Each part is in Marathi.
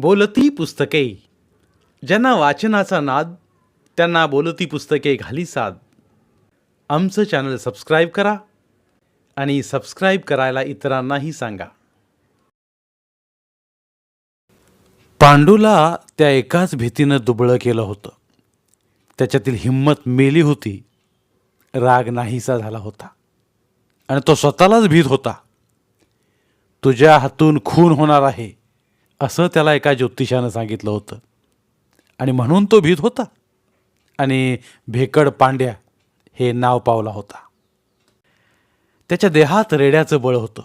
बोलती पुस्तके. ज्यांना वाचनाचा नाद त्यांना बोलती पुस्तके घाली साद. आमचं चॅनल सबस्क्राईब करा आणि सबस्क्राईब करायला इतरांनाही सांगा. पांडूला त्या एकाच भीतीनं दुबळं केलं होतं. त्याच्यातील हिंमत मेली होती. राग नाहीसा झाला होता. आणि तो स्वतःलाच भीत होता. तुझ्या हातून खून होणार आहे. असं त्याला एका ज्योतिषानं सांगितलं होतं. आणि म्हणून तो भीत होता. आणि भेकड पांड्या हे नाव पावला होता. त्याच्या देहात रेड्याचं बळ होतं.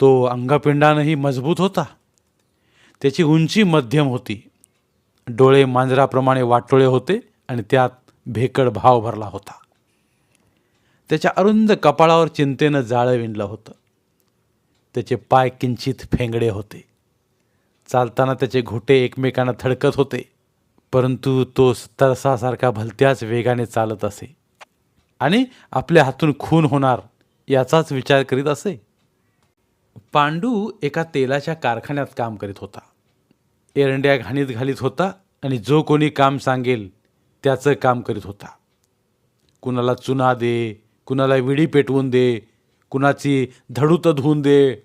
तो अंगपिंडानंही मजबूत होता. त्याची उंची मध्यम होती. डोळे मांजराप्रमाणे वाटोळे होते आणि त्यात भेकड भाव भरला होता. त्याच्या अरुंद कपाळावर चिंतेनं जाळं विणलं होतं. त्याचे पाय किंचित फेंगडे होते. चालताना त्याचे घोटे एकमेकांना थडकत होते. परंतु तो तरसासारखा भलत्याच वेगाने चालत असे. आणि आपल्या हातून खून होणार याचाच विचार करीत असे. पांडू एका तेलाच्या कारखान्यात काम करीत होता. एरंड्या घाणीत घालीत होता आणि जो कोणी काम सांगेल त्याचं काम करीत होता. कुणाला चुना दे कुणाला विडी पेटवून दे कुणाची धडूत धुवून दे.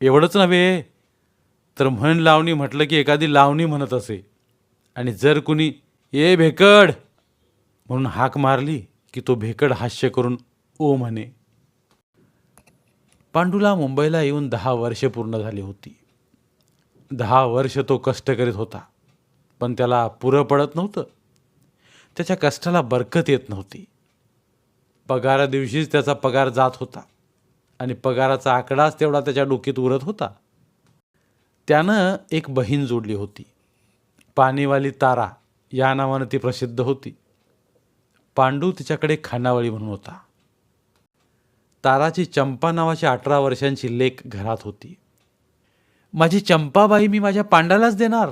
एवढंच नव्हे तर म्हण लावणी म्हटलं की एखादी लावणी म्हणत असे. आणि जर कुणी ए भेकड म्हणून हाक मारली की तो भेकड हास्य करून ओ म्हणे. पांडूला मुंबईला येऊन दहा वर्ष पूर्ण झाली होती. दहा वर्ष तो कष्ट करीत होता पण त्याला पुरं पडत नव्हतं. त्याच्या कष्टाला बरकत येत नव्हती. पगारा दिवशीच त्याचा पगार जात होता आणि पगाराचा आकडाच तेवढा त्याच्या डोकीत उरत होता. त्यानं एक बहीण जोडली होती. पाणीवाली तारा या नावानं ती प्रसिद्ध होती. पांडू तिच्याकडे खानावळी म्हणून होता. ताराची चंपा नावाची अठरा वर्षांची लेख घरात होती. माझी चंपाबाई मी माझ्या पांडालाच देणार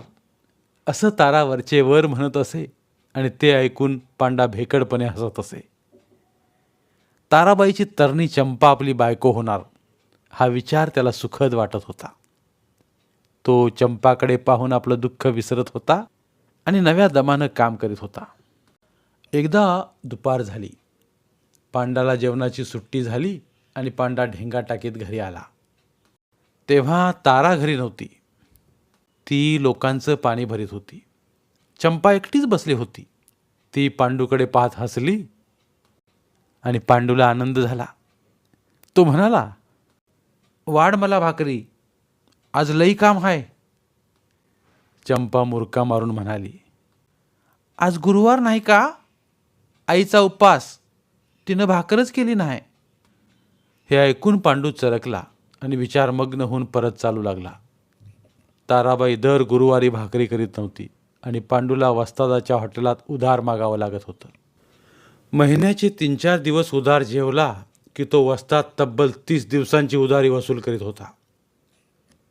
असं तारावरचे वर म्हणत असे आणि ते ऐकून पांडा भेकडपणे हसत असे. ताराबाईची तरणी चंपा आपली बायको होणार हा विचार त्याला सुखद वाटत होता. तो चंपाकडे पाहून आपलं दुःख विसरत होता आणि नव्या दमानं काम करीत होता. एकदा दुपार झाली. पांडाला जेवणाची सुट्टी झाली आणि पांडा ढेंगा टाकीत घरी आला. तेव्हा तारा घरी नव्हती. ती लोकांचं पाणी भरीत होती. चंपा एकटीच बसली होती. ती पांडूकडे पाहत हसली आणि पांडूला आनंद झाला. तो म्हणाला वाढ मला भाकरी. आज लई काम हाय. चंपा मुरका मारून म्हणाली आज गुरुवार नाही का? आईचा उपवास. तिनं भाकरच केली नाही. हे ऐकून पांडू चरकला आणि विचारमग्न होऊन परत चालू लागला. ताराबाई दर गुरुवारी भाकरी करीत नव्हती आणि पांडूला वस्तादाच्या हॉटेलात उधार मागावं लागत होतं. महिन्याचे तीन चार दिवस उधार जेवला की तो वस्तात तब्बल तीस दिवसांची उधारी वसूल करीत होता.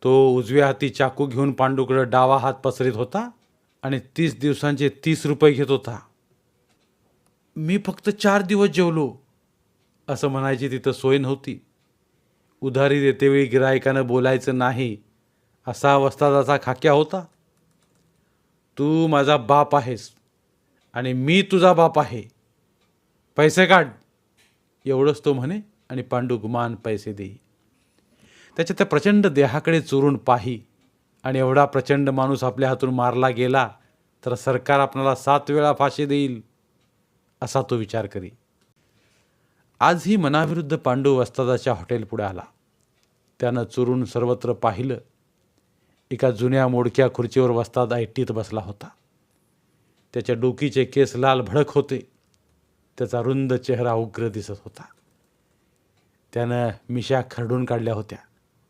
तो उजव्या हाती चाकू घेऊन पांडूकडं डावा हात पसरीत होता आणि तीस दिवसांचे तीस रुपये घेत होता. मी फक्त चार दिवस जेवलो असं म्हणायची तिथं सोय नव्हती. उधारी देतेवेळी गिरायकानं बोलायचं नाही असा वस्तादाचा खाक्या होता. तू माझा बाप आहेस आणि मी तुझा बाप आहे. पैसे काढ. एवढंच तो म्हणे आणि पांडू गुमान पैसे देई त्याच्या त्या प्रचंड देहाकडे चोरून पाही. आणि एवढा प्रचंड माणूस आपल्या हातून मारला गेला तर सरकार आपणाला सात वेळा फाशी देईल असा तो विचार करी. आजही मनाविरुद्ध पांडू वस्तादाच्या हॉटेलपुढे आला. त्यानं चुरून सर्वत्र पाहिलं. एका जुन्या मोडक्या खुर्चीवर वस्ताद ऐटीत बसला होता. त्याच्या डोकीचे केस लाल भडक होते. त्याचा रुंद चेहरा उग्र दिसत होता. त्यानं मिशा खरडून काढल्या होत्या.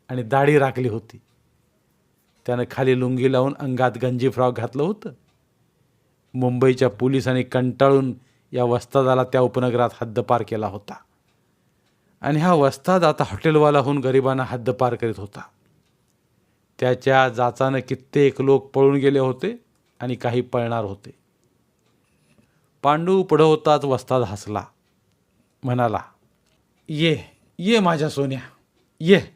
आणि दाढी राखली होती. त्यानं खाली लुंगी लावून अंगात गंजी फ्रॉक घातलं होतं. मुंबईच्या पोलिसांनी कंटाळून या वस्तादाला त्या उपनगरात हद्दपार केला होता. आणि हा वस्ताद आता हॉटेलवाला होऊन गरिबांना हद्दपार करीत होता. त्याच्या जाचानं कित्येक लोक पळून गेले होते आणि काही पळणार होते. पांडू पुढं होताच वस्ताद हसला. म्हणाला ये ये माझ्या सोन्या ये.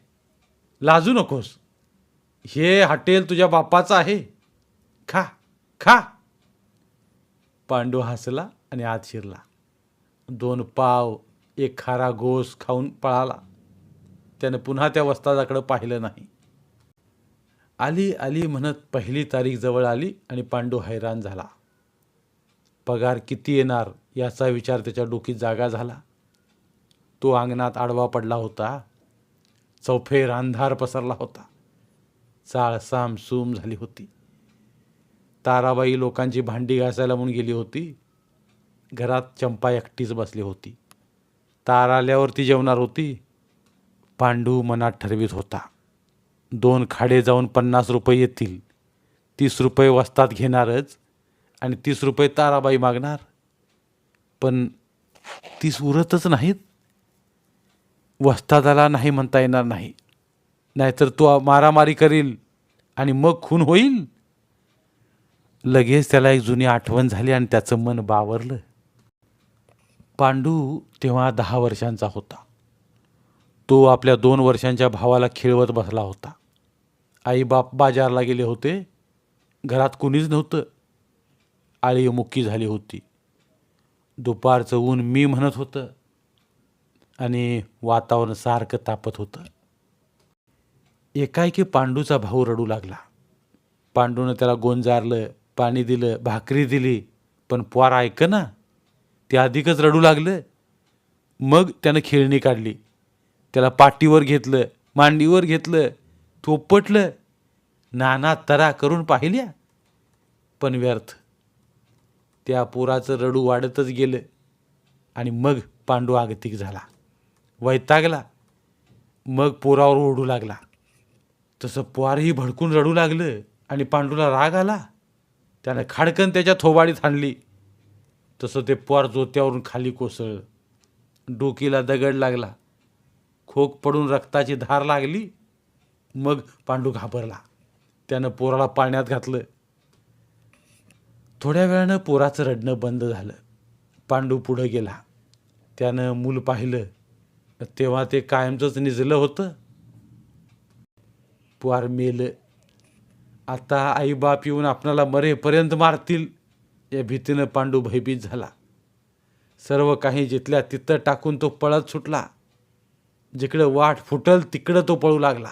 लाजू नकोस. हे हॉटेल तुझ्या बापाचं आहे. खा खा. पांडू हसला आणि आत शिरला. दोन पाव एक खारा गोस खाऊन पळाला. त्यानं पुन्हा त्या वस्तादाकडं पाहिलं नाही. आली आली म्हणत पहिली तारीख जवळ आली आणि पांडू हैराण झाला. पगार किती येणार याचा विचार त्याच्या डोकीत जागा झाला. तो अंगणात आडवा पडला होता. चौफेर अंधार पसरला होता. चाळ साम सूम झाली होती. ताराबाई लोकांची भांडी घासायला म्हणून गेली होती. घरात चंपा एकटीच बसली होती. तार आल्यावर ती जेवणार होती. पांडू मनात ठरवीत होता. दोन खाडे जाऊन पन्नास रुपये येतील. तीस रुपये वस्तात घेणारच आणि तीस रुपये ताराबाई मागणार. पण तीस उरतच नाहीत. वस्तादाला नाही म्हणता येणार नाही. नाहीतर तो मारामारी करील आणि मग खून होईल. लगेच त्याला एक जुनी आठवण झाली आणि त्याचं मन बावरलं. पांडू तेव्हा दहा वर्षांचा होता. तो आपल्या दोन वर्षांच्या भावाला खेळवत बसला होता. आई बाप बाजारला गेले होते. घरात कुणीच नव्हतं. आळी मुक्की झाली होती. दुपारचं ऊन मी म्हणत होतं. आणि वातावरण सारखं तापत होतं. एकाएकी पांडूचा भाऊ रडू लागला. पांडूनं त्याला गोंजारलं पाणी दिलं भाकरी दिली पण पोर ऐक ना ते अधिकच रडू लागलं. मग त्यानं खेळणी काढली. त्याला पाठीवर घेतलं मांडीवर घेतलं थोपटलं. नाना तरा करून पाहिल्या. पण व्यर्थ. त्या पोराचं रडू वाढतच गेलं आणि मग पांडू आगतिक झाला. वैतागला. मग पोरावर ओढू लागला. तसं पोरही भडकून रडू लागलं आणि पांडूला राग आला. त्यानं खाडकन त्याच्या थोबाडीत हाणली. तसं ते पोर जोत्यावरून खाली कोसळलं. डोकीला दगड लागला. खोक पडून रक्ताची धार लागली. मग पांडू घाबरला. त्यानं पोराला पाण्यात घातलं. थोड्या वेळानं पोराचं रडणं बंद झालं. पांडू पुढं गेला. त्यानं मूल पाहिलं. तेव्हा ते कायमचंच निजलं होतं. पोर मेलं. आता आईबाप येऊन आपणाला मरेपर्यंत मारतील या भीतीनं पांडू भयभीत झाला. सर्व काही जिथल्या तिथं टाकून तो पळत सुटला. जिकडं वाट फुटल तिकडं तो पळू लागला.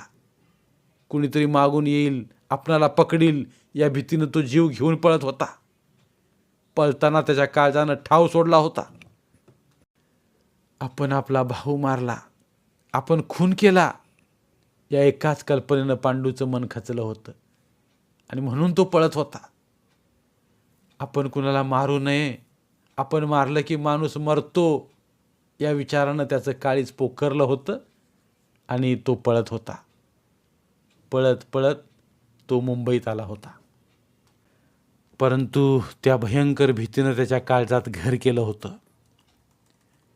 कुणीतरी मागून येईल आपणाला पकडील या भीतीनं तो जीव घेऊन पळत होता. पळताना त्याच्या काळजानं ठाव सोडला होता. आपण आपला भाऊ मारला आपण खून केला या एकाच कल्पनेनं पांडूचं मन खचलं होतं. आणि म्हणून तो पळत होता. आपण कुणाला मारू नये आपण मारलं की माणूस मरतो या विचारानं त्याचं काळीच पोखरलं होतं आणि तो पळत होता. पळत पळत तो मुंबईत आला होता. परंतु त्या भयंकर भीतीनं त्याच्या काळजात घर केलं होतं.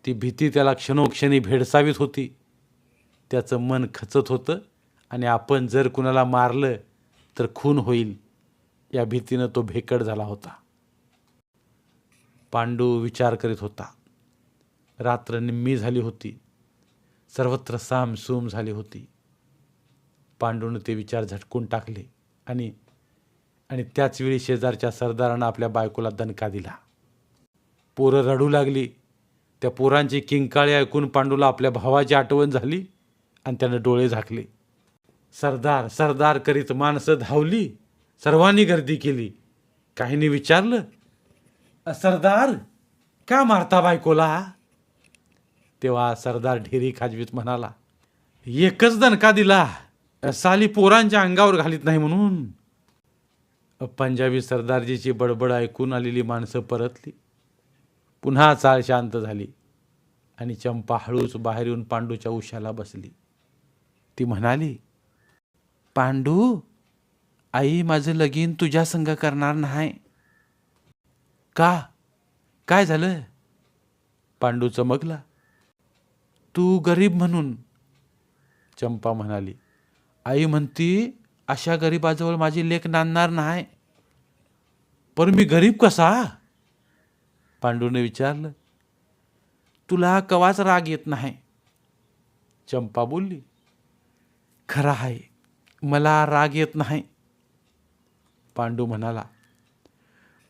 ती भीती त्याला क्षणोक्षणी भेडसावीत होती. त्याचं मन खचत होतं आणि आपण जर कुणाला मारलं तर खून होईल या भीतीनं तो भेकड झाला होता. पांडू विचार करीत होता. रात्र निम्मी झाली होती. सर्वत्र सामसूम झाली होती. पांडूनं ते विचार झटकून टाकले आणि आणि त्याचवेळी शेजारच्या सरदारानं आपल्या बायकोला दणका दिला. पोरं रडू लागली. त्या पोरांची किंकाळी ऐकून पांडूला आपल्या भावाची आठवण झाली आणि त्यानं डोळे झाकले. सरदार सरदार करीत माणसं धावली. सर्वांनी गर्दी केली. काहींनी विचारलं सरदार का मारता बायकोला? तेव्हा सरदार ढेरी खाजवीत म्हणाला एकच दणका दिला. साली पोरांच्या अंगावर घालीत नाही म्हणून. पंजाबी सरदारजीची बडबड ऐकून आलेली माणसं परतली. पुन्हा चाल शांत झाली. आणि चंपा हळूच बाहेर येऊन पांडूच्या उशाला बसली. ती म्हणाली पांडू आई माझं लगीन तुझ्या संग करणार नाही. का? काय झालं? पांडू चमकला. तू गरीब म्हणून. चंपा म्हणाली आई म्हणती अशा गरीबाजवळ माझी लेख नांदणार नाही. पण मी गरीब कसा? पांडूने विचारलं तुला कवाच राग येत नाही? चंपा बोलली खरं आहे मला राग येत नाही. पांडू म्हणाला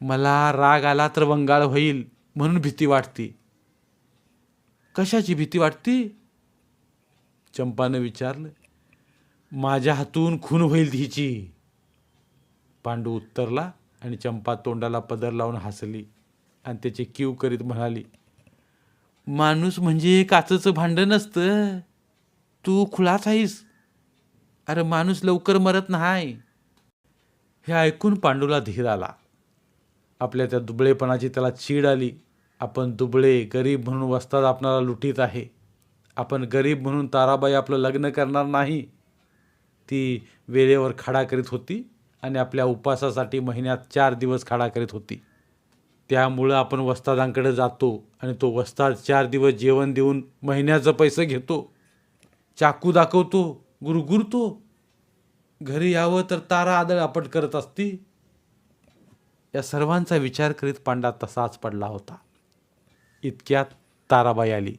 मला राग आला तर वंगाळ होईल म्हणून भीती वाटते. कशाची भीती वाटती? चंपानं विचारलं माझ्या हातून खून होईल तिची पांडू उत्तरला आणि चंपा तोंडाला पदर लावून हसली. आणि त्याची क्यू करीत म्हणाली माणूस म्हणजे काचचं भांडं नसतं. तू खुलाच आहेस. अरे माणूस लवकर मरत नाही. हे ऐकून पांडूला धीर आला. आपल्या त्या दुबळेपणाची त्याला चीड आली. आपण दुबळे गरीब म्हणून वस्ताद आपणाला लुटीत आहे. आपण गरीब म्हणून ताराबाई आपलं लग्न करणार नाही. ती वेळेवर खडा करीत होती आणि आपल्या उपासासाठी महिन्यात चार दिवस खडा करीत होती. त्यामुळं आपण वस्तादांकडे जातो आणि तो वस्ताद चार दिवस जेवण देऊन महिन्याचं पैसे घेतो. चाकू दाखवतो गुरगुरतो. घरी यावं तर तारा आदळ आपट करत असती. या सर्वांचा विचार करीत पांडा तसाच पडला होता. इतक्यात ताराबाई आली.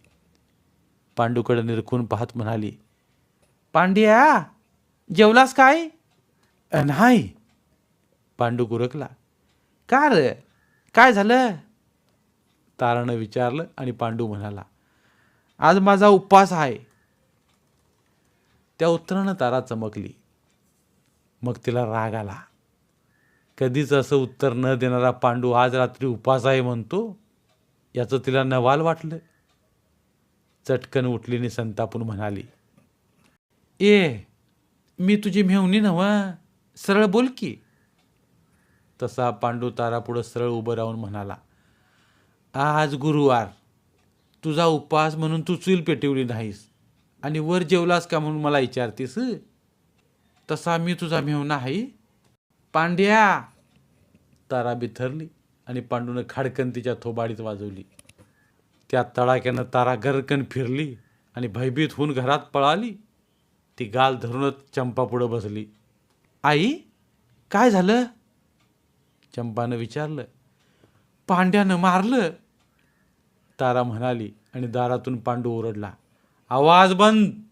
पांडूकडे निरखून पाहत म्हणाली पांड्या जेवलास काय? नाही. पांडू गुरकला का रे? काय झालं? तारानं विचारलं आणि पांडू म्हणाला आज माझा उपवास आहे. त्या उत्तरानं तारा चमकली. मग तिला राग आला. कधीच असं उत्तर न देणारा पांडू आज रात्री उपास आहे म्हणतो याचं तिला नवाल वाटलं. चटकन उठलीने संतापून म्हणाली ए मी तुझी मेवणी नव्हा सरळ बोल की. तसा पांडू तारापुढं सरळ उभं राहून म्हणाला आज गुरुवार. तुझा उपवास म्हणून तू चूल पेटवली नाहीस. आणि वर जेवलास का म्हणून मला विचारतीस तसा मी तुझा मेहना आहे. पांड्या. तारा बिथरली आणि पांडूनं खाडकन तिच्या थोबाडीत वाजवली. त्या तडाक्यानं तारा गरकन फिरली आणि भयभीत होऊन घरात पळाली. ती गाल धरूनच चंपा पुढं बसली. आई काय झालं? चंपानं विचारलं. पांड्यानं मारलं. तारा म्हणाली आणि दारातून पांडू ओरडला आवाज बंद.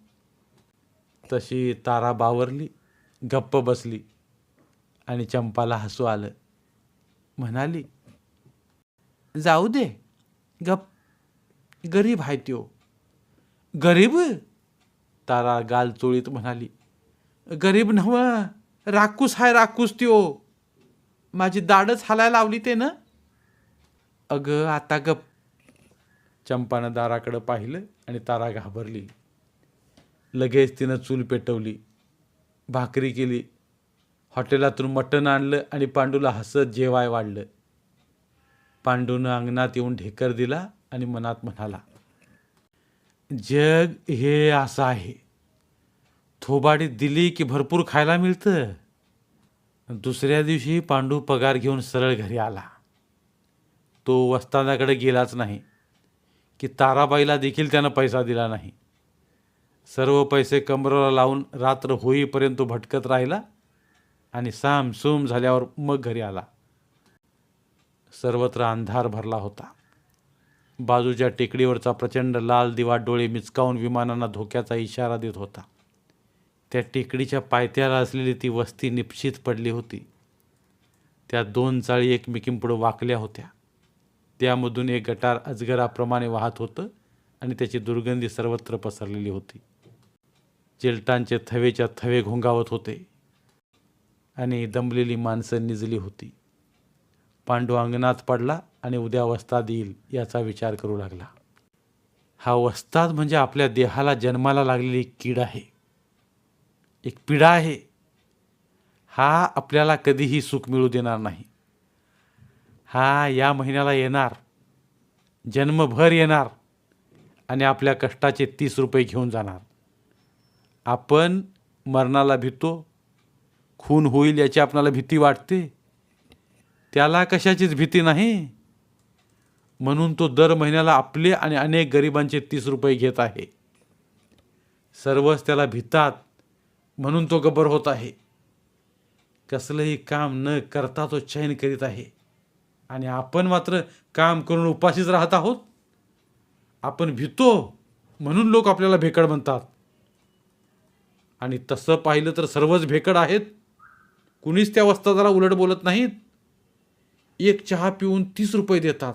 तशी तारा बावरली गप्प बसली आणि चंपाला हसू आलं. म्हणाली जाऊ दे गप गरीब आहे त्यो. गरीब? तारा गाल चोळीत म्हणाली गरीब नव राकूस हाय राकूस त्यो. माझी दाडच हालायला लावली ते ना. अगं आता गप. चंपानं दाराकडं पाहिलं आणि तारा घाबरली. लगेच तिनं चूल पेटवली. भाकरी केली. हॉटेलातून मटण आणलं आणि पांडूला हसत जेवाय वाढलं. पांडूनं अंगणात येऊन ढेकर दिला आणि मनात म्हणाला जग हे असं आहे. थोबाडी दिली की भरपूर खायला मिळतं. दुसऱ्या दिवशी पांडू पगार घेऊन सरळ घरी आला. तो वस्तादाकडे गेलाच नाही की ताराबाईला देखील त्यानं पैसा दिला नाही. सर्व पैसे कमरेला लावून रात्र होईपर्यंत तो भटकत राहिला आणि सामसूम झाल्यावर मग घरी आला. सर्वत्र अंधार भरला होता. बाजूच्या टेकडीवरचा प्रचंड लाल दिवा डोळे मिचकावून विमानांना धोक्याचा इशारा देत होता. त्या टेकडीच्या पायथ्याला असलेली ती वस्ती निश्चित पडली होती. त्या दोन चाळी एकमेकींपुढं वाकल्या होत्या. त्यामधून एक गटार अजगराप्रमाणे वाहत होतं आणि त्याची दुर्गंधी सर्वत्र पसरलेली होती. चिलटांचे थवेच्या थवे घोंगावत होते आणि दमलेली माणसं निजली होती. पांडू अंगणात पडला आणि उद्या वस्ताद येईल याचा विचार करू लागला. हा वस्ताद म्हणजे आपल्या देहाला जन्माला लागलेली एक कीड आहे. एक पिढा आहे. हा आपल्याला कधीही सुख मिळू देणार नाही. हा या महिन्याला येणार. जन्मभर येणार. आणि आपल्या कष्टाचे तीस रुपये घेऊन जाणार. आपण मरणाला भीतो. खून होईल याची आपणाला भीती वाटते. त्याला कशाचीच भीती नाही. म्हणून तो दर महिन्याला आपले आणि अनेक गरिबांचे तीस रुपये घेत आहे. सर्वच त्याला भितात. म्हणून तो गबर होत आहे. कसलंही काम न करता तो चैन करीत आहे. आणि आपण मात्र काम करून उपाशीच राहत आहोत. आपण भितो म्हणून लोक आपल्याला भेकड म्हणतात. आणि तसं पाहिलं तर सर्वच भेकड आहेत. कुणीच त्या वस्तादाला उलट बोलत नाहीत. एक चहा पिऊन तीस रुपये देतात.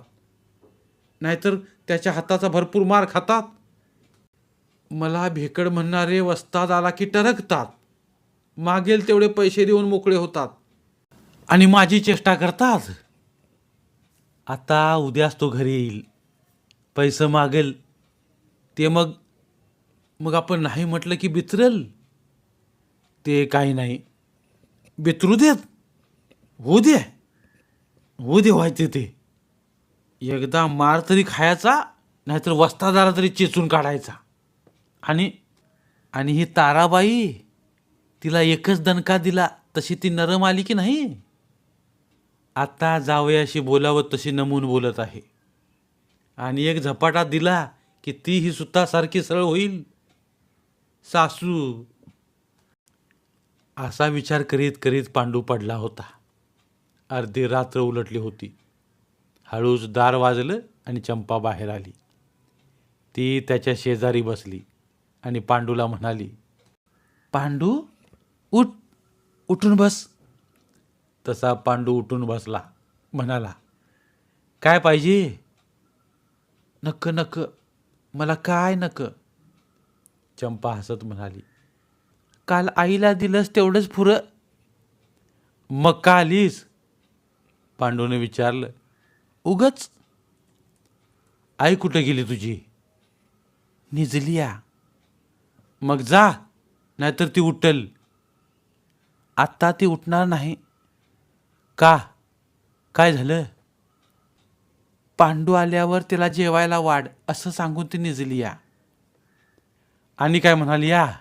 नाहीतर त्याच्या हाताचा भरपूर मार खातात. मला भेकड म्हणणारे वस्ताद आला की टरकतात. मागेल तेवढे पैसे देऊन मोकळे होतात. आणि माझी चेष्टा करतात. आता उद्याच तो घरी येईल. पैसे मागेल. ते मग मग आपण नाही म्हटलं की बिचरल ते काही नाही. बितरू देत. होऊ दे. होऊ दे व्हायचे ते. एकदा मार तरी खायचा नाहीतर वस्तादारा तरी चेचून काढायचा. आणि आणि ही ताराबाई तिला एकच दणका दिला तशी ती नरम आली की नाही? आता जावयाशी बोलावं तशी नमून बोलत आहे. आणि एक झपाटा दिला की ती ही सुद्धा सारखी सरळ होईल. सासू असा विचार करीत करीत पांडू पडला होता. अर्धी रात्र उलटली होती. हळूच दार वाजलं आणि चंपा बाहेर आली. ती त्याच्या शेजारी बसली. आणि पांडूला म्हणाली पांडू उठ उठून बस. तसा पांडू उठून बसला म्हणाला काय पाहिजे नक्क नक्क मला काय नक? चंपा हसत म्हणाली काल आईला दिलंस तेवढंच पुरं मग का आलीस? पांडूने विचारलं उगच. आई कुठं गेली तुझी? निजलिया मग जा नाहीतर ती उठल. आत्ता ती उठणार नाही. का? काय झालं? पांडू आल्यावर तिला जेवायला वाढ असं सांगून ती निजली या. आणि काय म्हणाली या?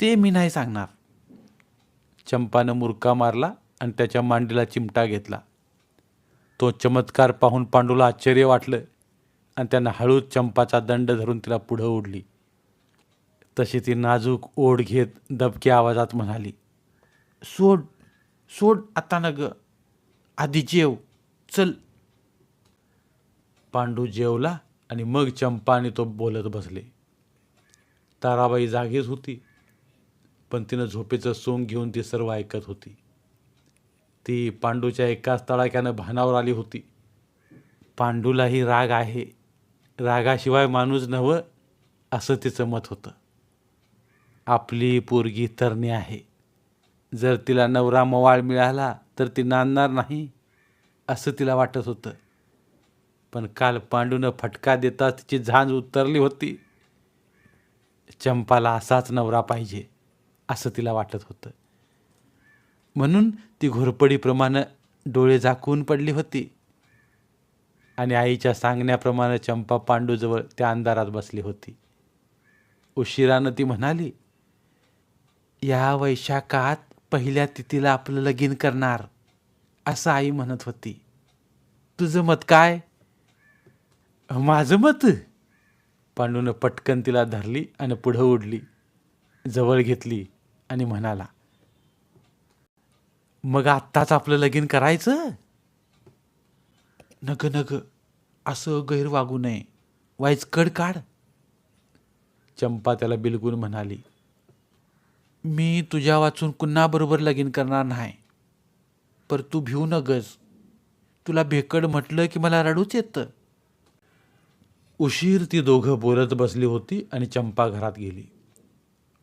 ते मी नाही सांगणार. चंपानं मुरका मारला आणि त्याच्या मांडीला चिमटा घेतला. तो चमत्कार पाहून पांडूला आश्चर्य वाटलं आणि त्यानं हळूच चंपाचा दंड धरून तिला पुढं ओढली. तशी ती नाजूक ओढ घेत दबक्या आवाजात म्हणाली सोड सोड आता न ग आधी जेव चल. पांडू जेवला आणि मग चंपाने तो बोलत बसले. ताराबाई जागीच होती पण तिनं झोपेचं सोंग घेऊन ती सर्व ऐकत होती. ती पांडूच्या एकाच तडाक्यानं भानावर आली होती. पांडूलाही राग आहे रागाशिवाय माणूस नवं असं तिचं मत होतं. आपली पोरगी तरणी आहे. जर तिला नवरा मवाळ मिळाला तर ती नांदणार नाही असं तिला वाटत होतं. पण काल पांडूनं फटका देता तिची झांज उतरली होती. चंपाला असाच नवरा पाहिजे असं तिला वाटत होतं. म्हणून ती घोरपडीप्रमाणे डोळे झाकून पडली होती. आणि आईच्या सांगण्याप्रमाणे चंपा पांडूजवळ त्या अंधारात बसली होती. उशिरानं ती म्हणाली या वैशाखात पहिल्या तिथीला आपलं लगीन करणार असं आई म्हणत होती. तुझं मत काय? माझं मत? पांडूनं पटकन तिला धरली आणि पुढं उडली जवळ घेतली आणि म्हणाला मग आत्ताच आपलं लगीन करायचं? नग नग असं गैर वागू नये. वाईच कड काढ. चंपा त्याला बिलगून म्हणाली मी तुझ्या वाचून कुणाबरोबर लगीन करणार नाही. पर तू भिऊ नगस. तुला भेकड म्हटलं की मला रडूच येतं. उशीर ती दोघं बोलत बसली होती आणि चंपा घरात गेली.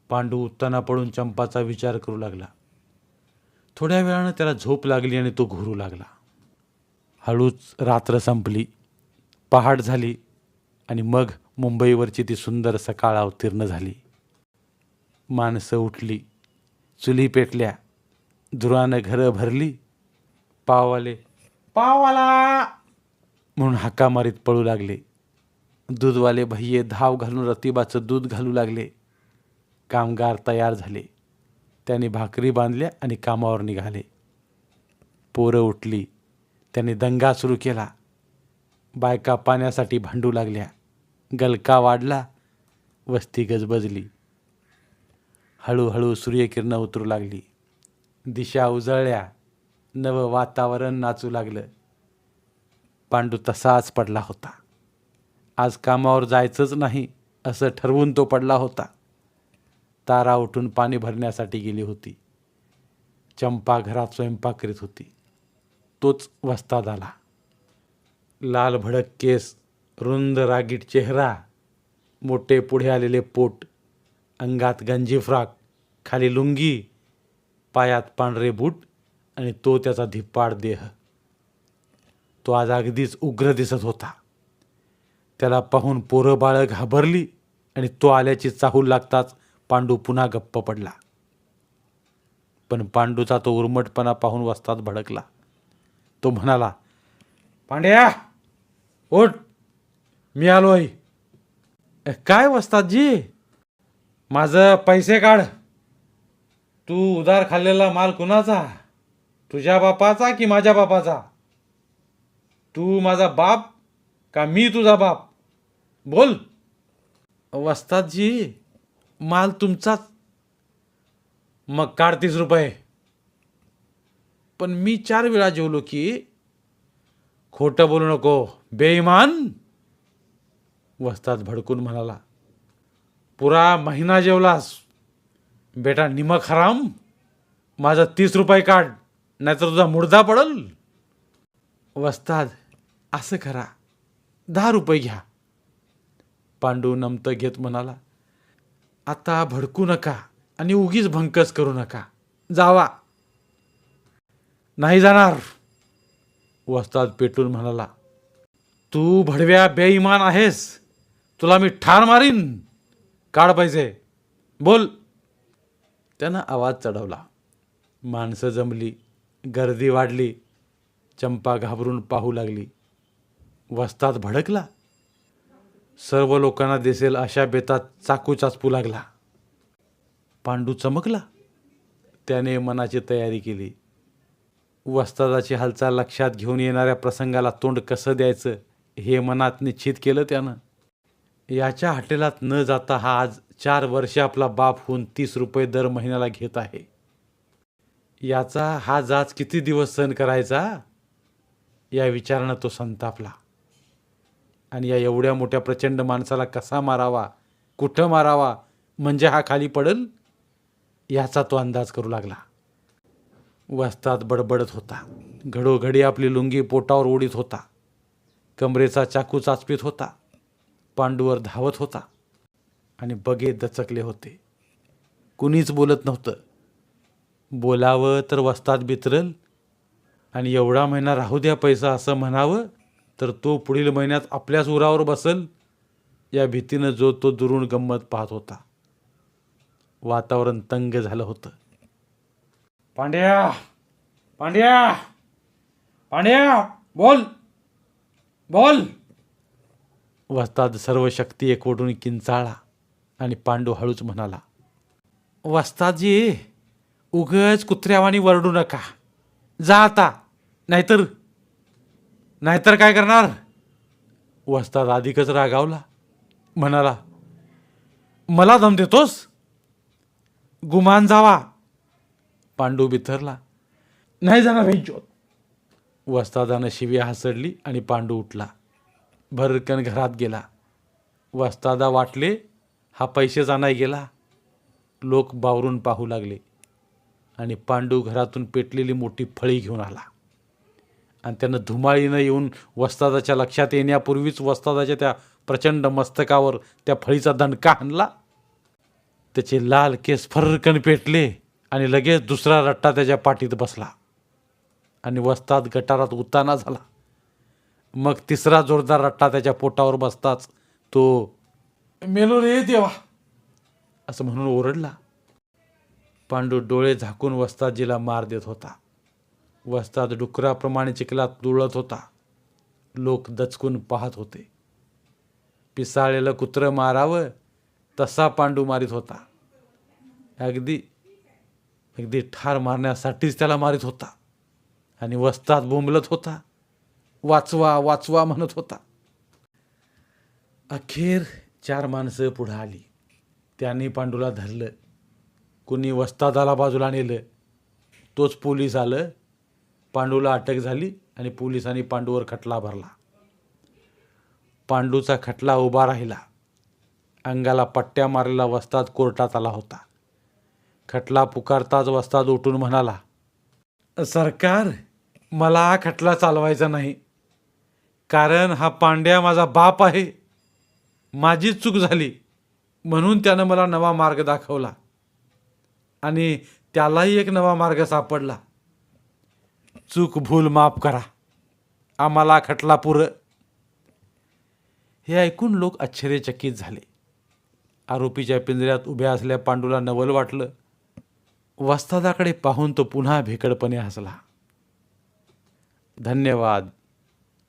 पांडू उत्ताना पडून चंपाचा विचार करू लागला. थोड्या वेळानं त्याला झोप लागली आणि तो घुरू लागला. हळूच रात्र संपली. पहाट झाली आणि मग मुंबईवरची ती सुंदर सकाळ अवतीर्ण झाली. माणसं उठली चुली पेटल्या धुरानं घरं भरली पाववाले पावाला म्हणून हाका मारीत पळू लागले. दूधवाले भैये धाव घालून रतिबाचं दूध घालू लागले. कामगार तयार झाले. त्यांनी भाकरी बांधल्या आणि कामावर निघाले. पोरं उठली. त्यांनी दंगा सुरू केला. बायका पाण्यासाठी भांडू लागल्या. गलका वाढला. वस्ती गजबजली. हळूहळू सूर्यकिरणं उतरू लागली. दिशा उजळल्या नवं वातावरण नाचू लागलं. पांडू तसाच पडला होता. आज कामावर जायचंच नाही असं ठरवून तो पडला होता. तारा उठून पाणी भरण्यासाठी गेली होती. चंपा घरात स्वयंपाक करीत होती. तोच वस्ताद आला. लाल भडक केस रुंद रागीट चेहरा मोठे पुढे आलेले पोट अंगात गंजी फ्राक खाली लुंगी पायात पांढरे बूट आणि तो त्याचा धिप्पाड देह. तो आज अगदीच उग्र दिसत होता. त्याला पाहून पोरं बाळं घाबरली आणि तो आल्याची चाहूल लागताच पांडू पुन्हा गप्प पडला. पण पांडूचा तो उर्मटपणा पाहून वस्तात भडकला. तो म्हणाला पांड्या ओट मी आलोय. "अ, काय वस्तादजी? माझं पैसे काढ. तू उधार खाल्लेला माल कुणाचा? तुझ्या बापाचा की माझ्या बापाचा? तू माझा बाप का मी तुझा बाप? बोल. वस्तादजी माल तुमचाच. मग काढ तीस रुपये. पण मी चार वेळा जेवलो की खोटं बोलू नको. बेईमान. वस्ताद भडकून म्हणाला. पुरा महिना जेवलास. बेटा निमक हराम. माझा तीस रुपये काढ नाहीतर तुझा मुडदा पडल. वस्ताद असं करा. दहा रुपये घ्या. पांडू नमतं घेत म्हणाला आता भडकू नका आणि उगीच भंकस करू नका. जावा. नाही जाणार. वस्ताद पेटून म्हणाला तू भडव्या बेईमान आहेस. तुला मी ठार मारीन. काढ पैसे. बोल. त्यानं आवाज चढवला. माणसं जमली. गर्दी वाढली. चंपा घाबरून पाहू लागली. वस्तात भडकला. सर्व लोकांना दिसेल अशा बेतात चाकू चाचपू लागला. पांडू चमकला. त्याने मनाची तयारी केली. वस्तादाची हालचाल लक्षात घेऊन येणाऱ्या प्रसंगाला तोंड कसं द्यायचं हे मनात निश्चित केलं त्यानं. याच्या हॉटेलात न जाता हा आज चार वर्षे आपला बाप होऊन तीस रुपये दर महिन्याला घेत आहे. याचा हा जाच किती दिवस सहन करायचा? या विचारानं तो संतापला. आणि या एवढ्या मोठ्या प्रचंड माणसाला कसा मारावा? कुठं मारावा? म्हणजे हा खाली पडेल? याचा तो अंदाज करू लागला. वस्तात बडबडत होता. घडोघडी आपली लुंगी पोटावर ओढीत होता. कमरेचा चाकू चाचपीत होता. पांडूवर धावत होता आणि बगे दचकले होते. कुणीच बोलत नव्हतं. बोलावं तर वस्तात बितरल आणि एवढा महिना राहू द्या पैसा असं म्हणावं तर तो पुढील महिन्यात आपल्याच उरावर बसल. या भीतीनं जो तो दुरून गंमत पाहत होता. वातावरण तंग झालं होतं. पांड्या पांड्या पांड्या बोल बोल. वस्ताद सर्व शक्ती एकवटून किंचाळला आणि पांडू हळूच म्हणाला वस्तादजी उगच कुत्र्यावानी वरडू नका. जा आता नाहीतर नाहीतर काय करणार? वस्ताद अधिकच रागावला म्हणाला मला दम देतोस? गुमान जावा. पांडू बिथरला नाही जाणार भेंचोत वस्तादानं शिव्या हसडली आणि पांडू उठला. भरकन घरात गेला. वस्तादा वाटले हा पैसे जाणाय गेला. लोक बावरून पाहू लागले आणि पांडू घरातून पेटलेली मोठी फळी घेऊन आला. आणि त्यानं धुमाळीनं येऊन वस्तादाच्या लक्षात येण्यापूर्वीच वस्तादाच्या त्या प्रचंड मस्तकावर त्या फळीचा दणका आणला. त्याचे लाल केस फरकन पेटले आणि लगेच दुसरा रट्टा त्याच्या पाठीत बसला. आणि वस्ताद गटारात उताना झाला. मग तिसरा जोरदार रट्टा त्याच्या पोटावर बसताच तो मेलो रे देवा असं म्हणून ओरडला. पांडू डोळे झाकून वस्तादजीला मार देत होता. वस्ताद डुकराप्रमाणे चिखलात तुळत होता. लोक दचकून पाहत होते. पिसाळलेलं कुत्रं मारावं तसा पांडू मारित होता. अगदी अगदी ठार मारण्यासाठीच त्याला मारित होता. आणि वस्ताद बोंबलत होता. वाचवा वाचवा म्हणत होता. अखेर चार माणसं पुढं आली. त्यांनी पांडूला धरलं. कुणी वस्तादाला बाजूला नेलं. तोच पोलीस आलं. पांडूला अटक झाली आणि पोलिसांनी पांडूवर खटला भरला. पांडूचा खटला उभा राहिला. अंगाला पट्ट्या मारलेला वस्ताद कोर्टात आला होता. खटला पुकारताच वस्ताद उठून म्हणाला सरकार मला हा खटला चालवायचा नाही. कारण हा पांड्या माझा बाप आहे. माझीच चूक झाली. म्हणून त्यानं मला नवा मार्ग दाखवला. आणि त्यालाही एक नवा मार्ग सापडला. चूक भूल माफ करा. आम्हाला खटला पुर. हे ऐकून लोक आश्चर्यचकित झाले. आरोपीच्या पिंजऱ्यात उभ्या असल्या पांडूला नवल वाटलं. वस्तादाकडे पाहून तो पुन्हा भेकडपणे हसला. धन्यवाद.